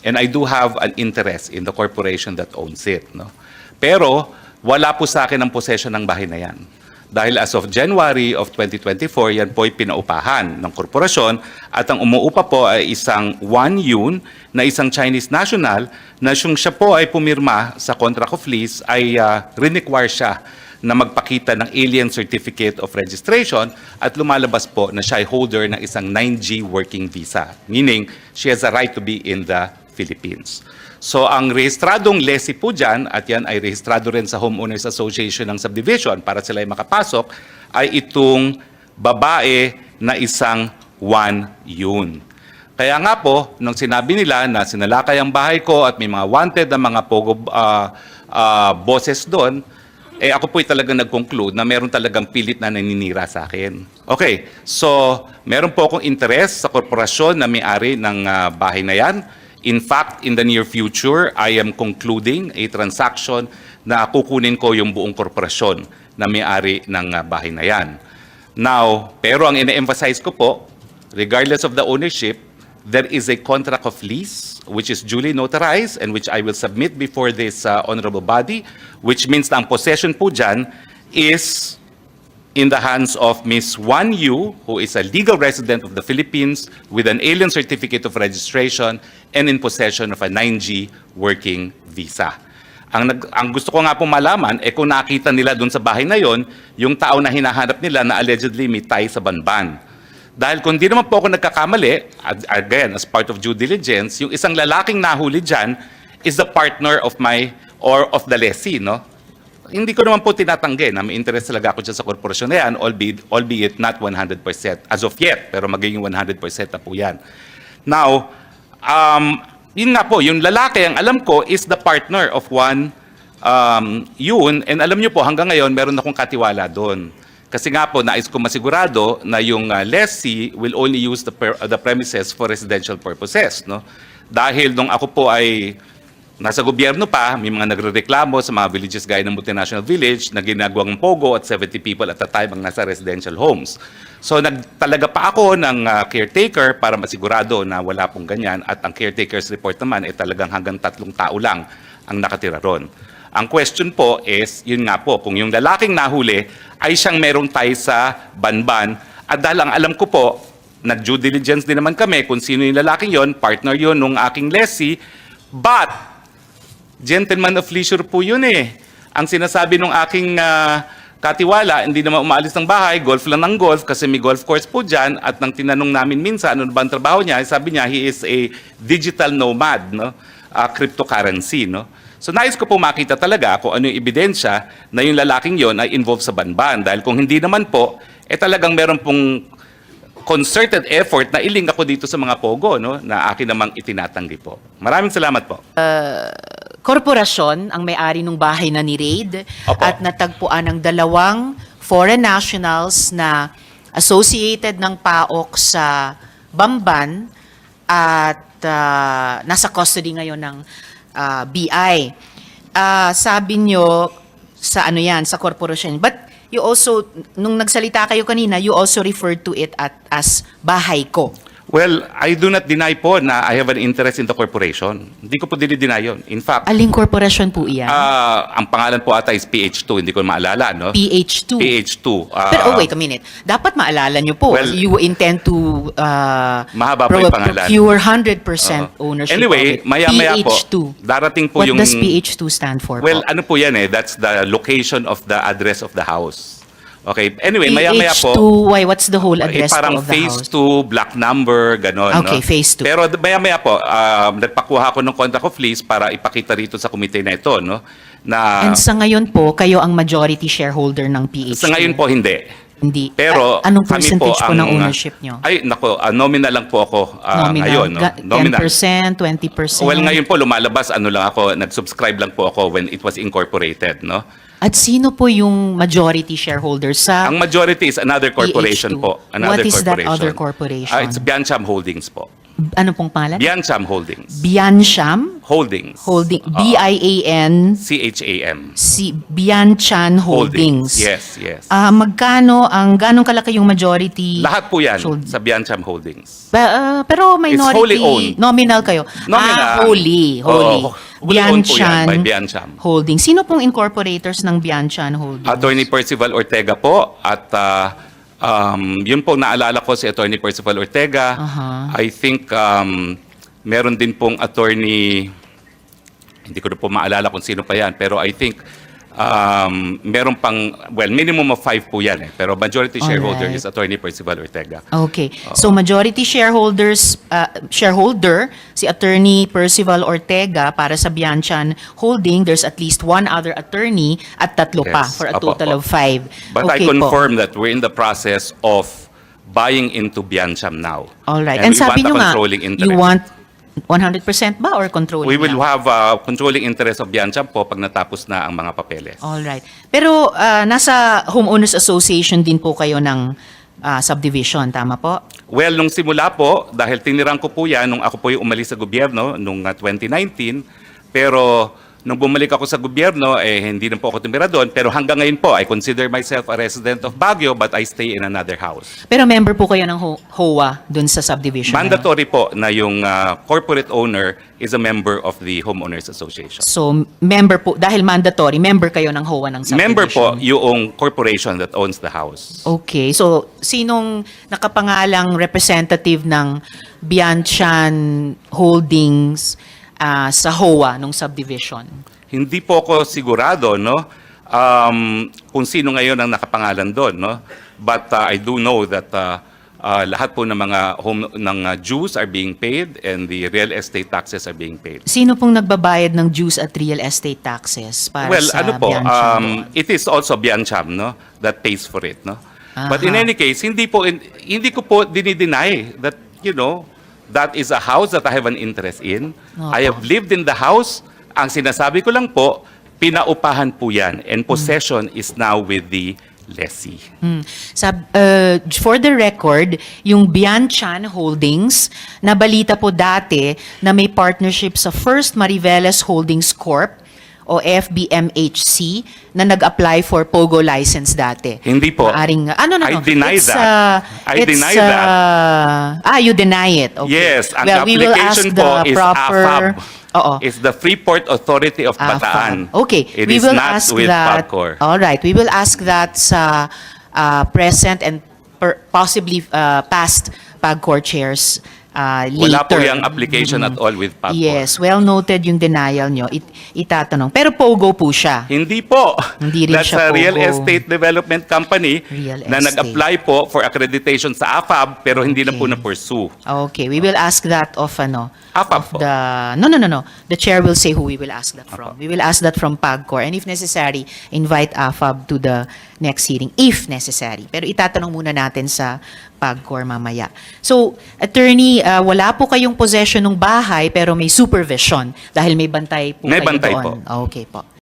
And I do have an interest in the corporation that owns it. No? Pero wala po sa akin ang possession ng bahay na yan. Dahil as of January of 2024, yan po ay pinaupahan ng korporasyon at ang umuupa po ay isang Wan Yun na isang Chinese national na siyang siya po ay pumirma sa contract of lease ay uh, require siya na magpakita ng alien certificate of registration at lumalabas po na siya ay holder ng isang 9G working visa. Meaning, she has a right to be in the Philippines. So ang rehistradong lessee po dyan, at yan ay rehistrado rin sa Homeowners Association ng Subdivision para sila ay makapasok, ay itong babae na isang one yun. Kaya nga po, nung sinabi nila na sinalakay ang bahay ko at may mga wanted na mga pogo ah, ah, bosses doon, eh ako po'y talagang nag-conclude na meron talagang pilit na naninira sa akin. Okay, so meron po akong interest sa korporasyon na may-ari ng ah, bahay na yan. In fact, in the near future, I am concluding a transaction na kukunin ko yung buong korporasyon na may-ari ng ah, bahay na yan. Now, pero ang ine-emphasize ko po, regardless of the ownership, there is a contract of lease which is duly notarized and which I will submit before this uh, honorable body, which means na possession po dyan is in the hands of Ms. Wan Yu, who is a legal resident of the Philippines with an alien certificate of registration and in possession of a 9G working visa. Ang, nag, ang gusto ko nga po malaman, eh kung nakita nila doon sa bahay na yon, yung tao na hinahanap nila na allegedly may tie sa banban. Dahil kung di naman po ako nagkakamali, ag- again, as part of due diligence, yung isang lalaking nahuli dyan is the partner of my, or of the lessee, no? Hindi ko naman po tinatanggi na may interest talaga ako dyan sa korporasyon na yan, albeit, albeit not 100% as of yet, pero magiging 100% na po yan. Now, um, yun nga po, yung lalaki, ang alam ko, is the partner of one um, yun, and alam nyo po, hanggang ngayon, meron akong katiwala doon. Kasi nga po, nais ko masigurado na yung uh, lessee will only use the, per- the premises for residential purposes. No? Dahil nung ako po ay nasa gobyerno pa, may mga nagrereklamo sa mga villages gaya ng multinational village na ginagawang pogo at 70 people at a time ang nasa residential homes. So nagtalaga pa ako ng uh, caretaker para masigurado na wala pong ganyan at ang caretaker's report naman ay talagang hanggang tatlong tao lang ang nakatira ron. Ang question po is, yun nga po, kung yung lalaking nahuli ay siyang merong tie sa banban at dahil ang alam ko po, nag-due diligence din naman kami kung sino yung lalaking yon, partner yon nung aking lessee, but gentleman of leisure po yun eh. Ang sinasabi ng aking ah, katiwala, hindi naman umaalis ng bahay, golf lang ng golf kasi may golf course po dyan at nang tinanong namin minsan ano ba ang trabaho niya, sabi niya he is a digital nomad, no? Ah, cryptocurrency. No? So nais ko po makita talaga kung ano yung ebidensya na yung lalaking yon ay involved sa banban. Dahil kung hindi naman po, eh talagang meron pong concerted effort na iling ako dito sa mga pogo no, na akin namang itinatanggi po. Maraming salamat po. korporasyon ang may-ari ng bahay na ni-raid Opo. at natagpuan ng dalawang foreign nationals na associated ng PAOK sa Bamban at ah, nasa custody ngayon ng ah, BI. Ah, sabi nyo sa ano yan, sa korporasyon. But you also, nung nagsalita kayo kanina, you also referred to it at, as bahay ko. Well, I do not deny po na I have an interest in the corporation. Hindi ko po dinideny yun. In fact, Aling korporasyon po iyan? ah, ang pangalan po ata is PH2, hindi ko maalala, no? PH2. PH2. ah, Pero oh, wait a minute. Dapat maalala nyo po, Well, you intend to uh, Mahaba pa yung pangalan. procure 100% Oo. ownership Anyway, of it. maya-maya po, PH2. darating po What yung... does PH2 stand for Well, po? ano po yan eh, that's the location of the address of the house. Okay, anyway, maya-maya PH2, po, why, what's the whole eh, address parang po of the phase house? 2, black number, gano'n. Okay, no? phase two. Pero d- maya-maya po, um, nagpakuha ko ng contract of lease para ipakita rito sa komite na ito, no? Na And sa ngayon po, kayo ang majority shareholder ng PH2. sa ngayon po hindi. Hindi. Pero A- anong kami percentage po, ang, ng ownership nyo? Ay, nako, ah, nominal lang po ako ah, Nominal. ngayon. No? Ga- 10%, 20%? Well, ngayon po lumalabas, ano lang ako, nag-subscribe lang po ako when it was incorporated, no? At sino po yung majority shareholder sa... Ang majority is another corporation PH2. po. Another What is that corporation. other corporation? Ah, it's Biancham Holdings po. Ano pong pangalan? Biancham Holdings. Biancham Holdings. Holding, Oo. B-I-A-N, C-H-A-M. si Bianchan Holdings. Yes, yes. Ah, magkano ang ganong kalaki yung majority? Lahat po yan Hold- sa Biancham Holdings. Ba- ah, pero minority wholly owned. nominal kayo. Nominal. Ah, wholly, wholly. Oo, wholly owned po yan by Biancham. Holdings. Sino pong incorporators ng Bianchan Holdings? Attorney Percival Ortega po at ah, um, yun po naalala ko si Attorney Percival Ortega. Aha. I think um, meron din pong attorney hindi ko na po maalala kung sino pa yan pero I think um, meron pang well minimum of five po yan eh pero majority shareholder Alright. is Attorney Percival Ortega. Okay. So majority shareholders uh, shareholder si Attorney Percival Ortega para sa Bianchan Holding, there's at least one other attorney at tatlo pa Yes. for a Apo, total apo. of five. But I okay po. confirm that we're in the process of buying into Biancham now. All right. And, And, we sabi want nyo a nga, controlling interest. you want 100% ba or controlling We will lang? have a controlling interest of Biancham po pag natapos na ang mga papeles. All right. Pero ah, nasa Homeowners Association din po kayo ng ah, subdivision, tama po? Well, nung simula po, dahil tinirang ko po yan nung ako po yung umalis sa gobyerno nung uh, 2019, pero nung bumalik ako sa gobyerno, eh hindi na po ako tumira doon. Pero hanggang ngayon po, I consider myself a resident of Baguio but I stay in another house. Pero member po kayo ng Ho- HOA dun sa subdivision. na yun? Mandatory po na yung uh, corporate owner is a member of the Homeowners Association. So, member po, dahil mandatory, member kayo ng HOA ng subdivision. Member po yung corporation that owns the house. Okay. So, sinong nakapangalang representative ng Bianchan Holdings ah, sa HOA nung subdivision? Hindi po ako sigurado, no? Um, kung sino ngayon ang nakapangalan doon, no? But uh, I do know that uh, uh, lahat po ng mga home ng uh, dues are being paid and the real estate taxes are being paid. Sino pong nagbabayad ng dues at real estate taxes para well, sa ano po, um, it is also Biancham, no? That pays for it, no? But in Aha. any case, hindi po hindi ko po dinideny that, you know, that is a house that I have an interest in. I have lived in the house. Ang sinasabi ko lang po, pinaupahan po yan and possession is now with the lessee. Hmm. Sab, uh, for the record, yung Bianchan Holdings, nabalita po dati na may partnership sa First Mariveles Holdings Corp o FBMHC na nag-apply for POGO license dati. Hindi po. Maaring, ano, no, I no. deny It's, that. uh, I it's, deny uh, that. Ah, you deny it. Okay. Yes, ang well, we will ask application the po is proper... AFAB. Oo. It's the Freeport Authority of AFAB. Bataan. Okay, It we is will not ask with that. PAGCOR. All right, we will ask that sa uh, present and per- possibly uh, past PAGCOR chairs uh, later. Wala po yung application at all with PAGCOR. Yes, well noted yung denial nyo. It, itatanong. Pero POGO po siya. Hindi po. Hindi rin That's siya a real POGO. estate development company Real na nag-apply po for accreditation sa AFAB pero hindi na po Okay. na-pursue. Okay, we will ask that of ano. AFAB of po. the no no no no. The chair will say who we will ask that from. We will ask that from PAGCOR and if necessary, invite AFAB to the next hearing if necessary. Pero itatanong muna natin sa PAGCOR mamaya. So, attorney, uh, wala po kayong possession ng bahay pero may supervision dahil may bantay po May kayo bantay doon. po. Okay po.